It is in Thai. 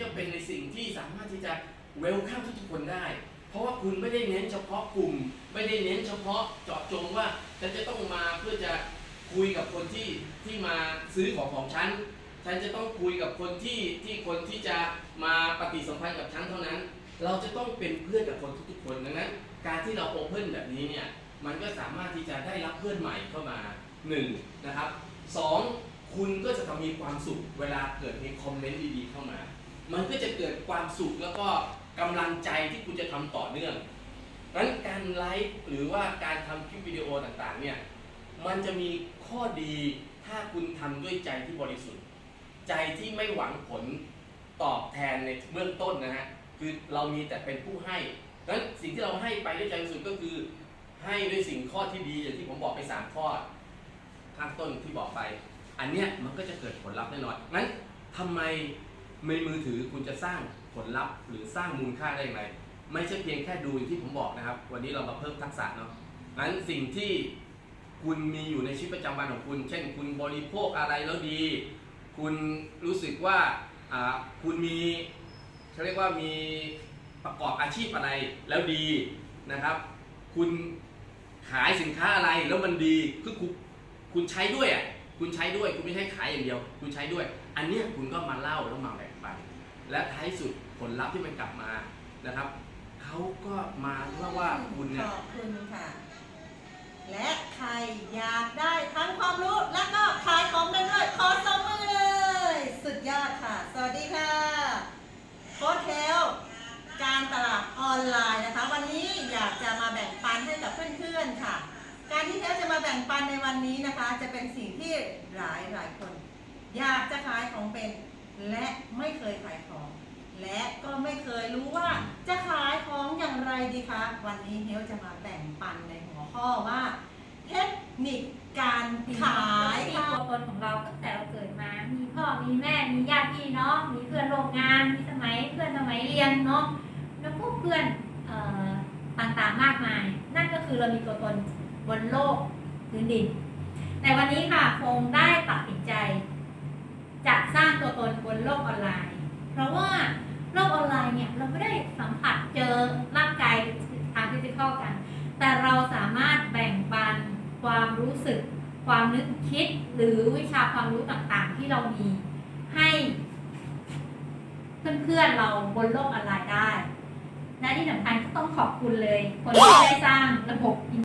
จะเป็นในสิ่งที่สามารถที่จะเวลคัมทุกคนได้ เพราะว่าคุณไม่ได้เน้นเฉพาะกลุ่ม ไม่ได้เน้นเฉพาะเจาะจงว่าฉันจะต้องมาเพื่อจะคุยกับคนที่ที่มาซื้อของของฉัน ฉันจะต้องคุยกับคนที่ที่คนที่จะมาปฏิสัมพันธ์กับฉันเท่านั้น เราจะต้องเป็นเพื่อนกับคนทุกๆคนดังนั้น การที่เราโอเพ่นแบบนี้เนี่ย มันก็สามารถที่จะได้รับเพื่อนใหม่เข้ามาหนึ่งนะครับสองคุณก็จะทำมีความสุขเวลาเกิดมีคอมเมนต์ดีๆเข้ามา มันก็จะเกิดความสุขแล้วก็กำลังใจที่คุณจะทำต่อเนื่องนั้นการไลฟ์หรือว่าการทำคลิปวิดีโอต่างๆเนี่ยมันจะมีข้อดีถ้าคุณทำด้วยใจที่บริสุทธิ์ ใจที่ไม่หวังผลตอบแทนในเบื้องต้นนะฮะคือเรามีแต่เป็นผู้ให้นั้นสิ่งที่เราให้ไปด้วยใจบริสุทธิ์ก็คือ ให้ด้วยสิ่งข้อที่ดีอย่างที่ผมบอกไปสามข้อข้างต้นที่บอกไป อันเนี้ยมันก็จะเกิดผลลัพธ์แน่นอนงั้นทำไม ในมือถือคุณจะสร้างผลลัพธ์ หรือสร้างมูลค่าได้อย่างไรไม่ใช่เพียงแค่ดูอย่างที่ผมบอกนะครับ วันนี้เรามาเพิ่มทักษะเนาะงั้นสิ่งที่คุณมีอยู่ในชีวิตประจำวันของคุณ เช่น คุณบริโภคอะไรแล้วดี คุณรู้สึกว่าคุณมีเขาเรียกว่ามีประกอบอาชีพอะไรแล้วดีนะครับ คุณขายสินค้าอะไรแล้วมันดีคือคุณคุณใช้ด้วยอะคุณใช้ด้วย คุณไม่ใช่ขายอย่างเดียว คุณใช้ด้วย อันเนี้ยคุณก็มาเล่าแล้วมาแบ่ง และท้ายสุดผลลัพธ์ที่มันกลับมานะครับเขาก็มาเล่าว่าคุณเนี่ยขอบคุณค่ะ และใครอยากได้ทั้งความรู้และก็ขายของได้ด้วยขอสองมือเลย สุดยอดค่ะ สวัสดีค่ะโค้ชเทลการตลาดออนไลน์นะคะ วันนี้อยากจะมาแบ่งปันให้กับเพื่อนๆค่ะ การที่เทลจะมาแบ่งปันในวันนี้นะคะ จะเป็นสิ่งที่หลายหลายคน อยากจะขายของเป็น และไม่เคยขายของ และก็ไม่เคยรู้ว่าจะขายของอย่างไรดีคะ วันนี้เฮลจะมาแบ่งปันในหัวข้อว่า เทคนิคการขายมีค่ะตัวตนของเราตั้งแต่เราเกิดมา มีพ่อ มีแม่ มีญาติพี่น้อง มีเพื่อนร่วมงาน มีสมัยเพื่อนสมัยเรียนเนาะ แล้วพวกเพื่อนต่างๆมากมาย นั่นก็คือเรามีตัวตนบนโลกพื้นดิน แต่วันนี้ค่ะคงได้ตัดสินใจ จะสร้างตัวตนบน โลกออนไลน์ เพราะว่าโลกออนไลน์เนี่ยเราไม่ได้สัมผัสเจอร่างกายทางฟิสิกอลกัน แต่เราสามารถแบ่งปันความรู้สึก ความนึกคิดหรือวิชาความรู้ต่างๆ ที่เรามีให้เพื่อนๆเราบนโลกออนไลน์ได้และที่สำคัญก็ต้องขอบคุณเลย คนที่ได้สร้างระบบ